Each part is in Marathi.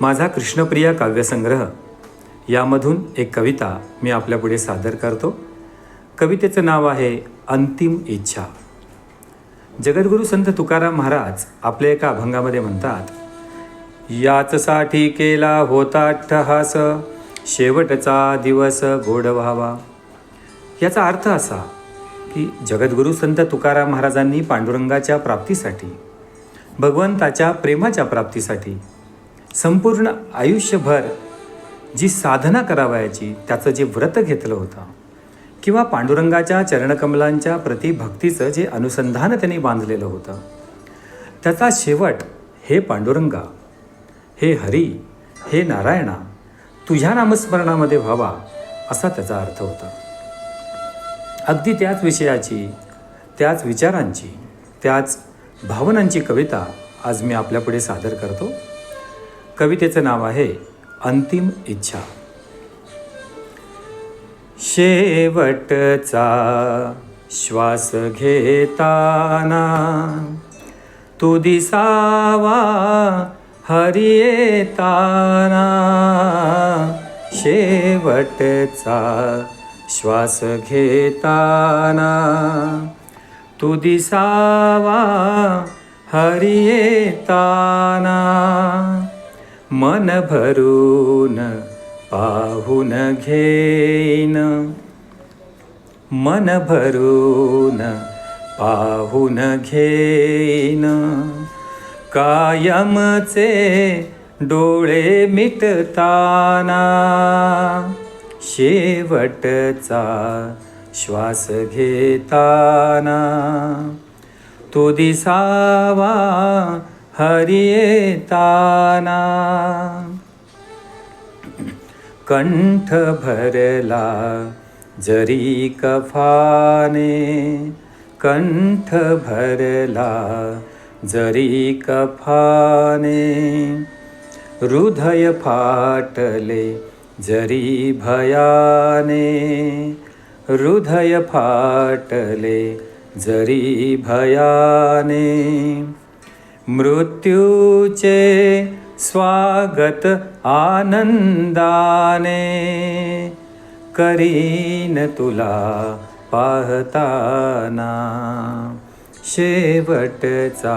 माझा कृष्णप्रिय काव्यसंग्रह. यामधून एक कविता मी आपल्यापुढे सादर करतो. कवितेचं नाव आहे अंतिम इच्छा. जगद्गुरू संत तुकाराम महाराज आपल्या एका अभंगामध्ये म्हणतात याचसाठी केला होता अट्टहास शेवटचा दिवस गोड व्हावा. याचा अर्थ असा की जगद्गुरू संत तुकाराम महाराजांनी पांडुरंगाच्या प्राप्तीसाठी भगवंताच्या प्रेमाच्या प्राप्तीसाठी संपूर्ण आयुष्यभर जी साधना करावयाची त्याचं जे व्रत घेतलं होतं किंवा पांडुरंगाच्या चरणकमलांच्या प्रति भक्तीचं जे अनुसंधान त्यांनी बांधलेलं होतं त्याचा शेवट हे पांडुरंगा हे हरी हे नारायणा तुझ्या नामस्मरणामध्ये व्हावा असा त्याचा अर्थ होता. अगदी त्याच विषयाची त्याच विचारांची त्याच भावनांची कविता आज मी आपल्यापुढे सादर करतो. कवितेचं नाव आहे अंतिम इच्छा. शेवटचा श्वास घेताना तू दिसावा हरी येताना. शेवटचा श्वास घेताना तू दिसावा हरी येताना. मन भरून पाहून घेईन. मन भरून पाहून घेईन. कायमचे डोळे मिटताना शेवटचा श्वास घेताना तो दिसावा हरियेताना. कंठ भरला जरी कफाने कंठ भरला जरी कफाने. हृदय फाटले जरी भयाने हृदय फाटले जरी भयाने. मृत्यूचे स्वागत आनंदाने करीन तुला पाहताना. शेवटचा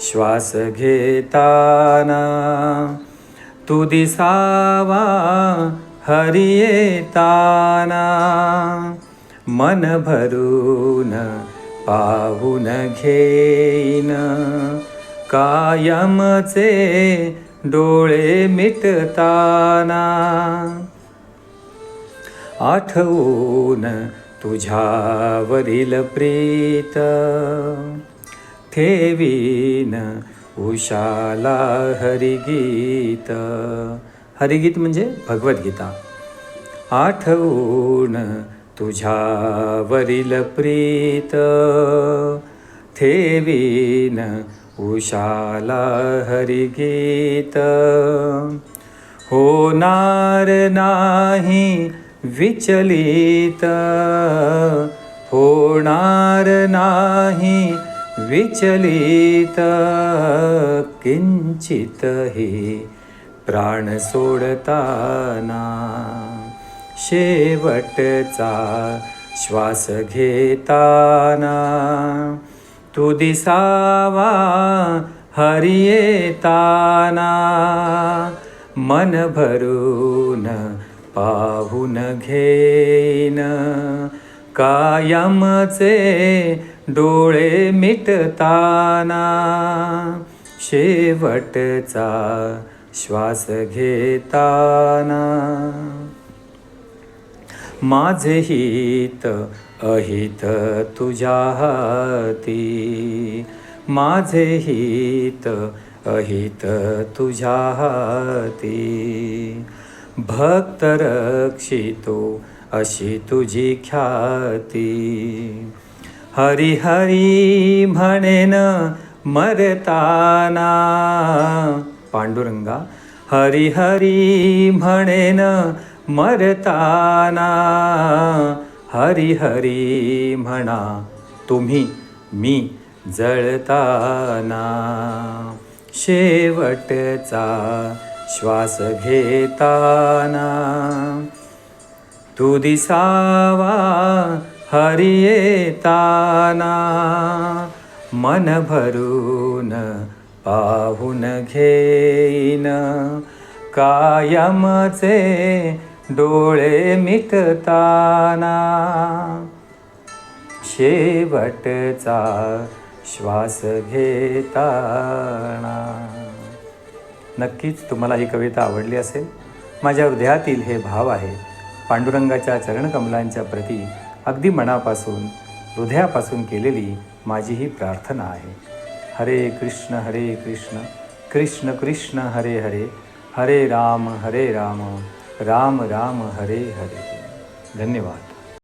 श्वास घेताना तू दिसावा हरियेताना. मन भरून पाहून घेईन कायमचे डोळे मिटताना. आठवून तुझ्यावरील प्रीत ठेवीन उषाला हरिगीत. हरिगीत म्हणजे भगवद्गीता. आठवून तुझ्यावरील प्रीत ठेवीन उशाला हरिगीत होणार नाही विचलित होणार नाही विचलित किंचितही प्राण सोडताना शेवटचा श्वास घेताना तू दिसावा हरियेताना. मन भरून पाहून घेन कायमचे डोळे मिटताना. शेवटचा श्वास घेताना. माझे हित अहित तुझ्या हाती. माझे हित अहित तुझ्या हाती. भक्त रक्षितो अशी तुझी ख्याती. हरी हरी म्हणेन मरताना. पांडुरंगा हरी हरी म्हणेन मरताना. हरी हरी म्हणा तुम्ही मी जळताना. शेवटचा श्वास घेताना. तू दिसावा हरी येताना. मन भरून पाहून घेईन कायमचे डोळे मिटताना. शेवटचा श्वास घेताना. नक्कीच तुम्हाला ही कविता आवडली असेल. माझ्या हृदयातील हे भाव आहे. पांडुरंगाच्या चरणकमलांच्या प्रती अगदी मनापासून हृदयापासून केलेली माझी ही प्रार्थना आहे. हरे कृष्ण हरे कृष्ण. कृष्ण कृष्ण हरे हरे. हरे राम हरे राम. राम राम हरे हरे. धन्यवाद.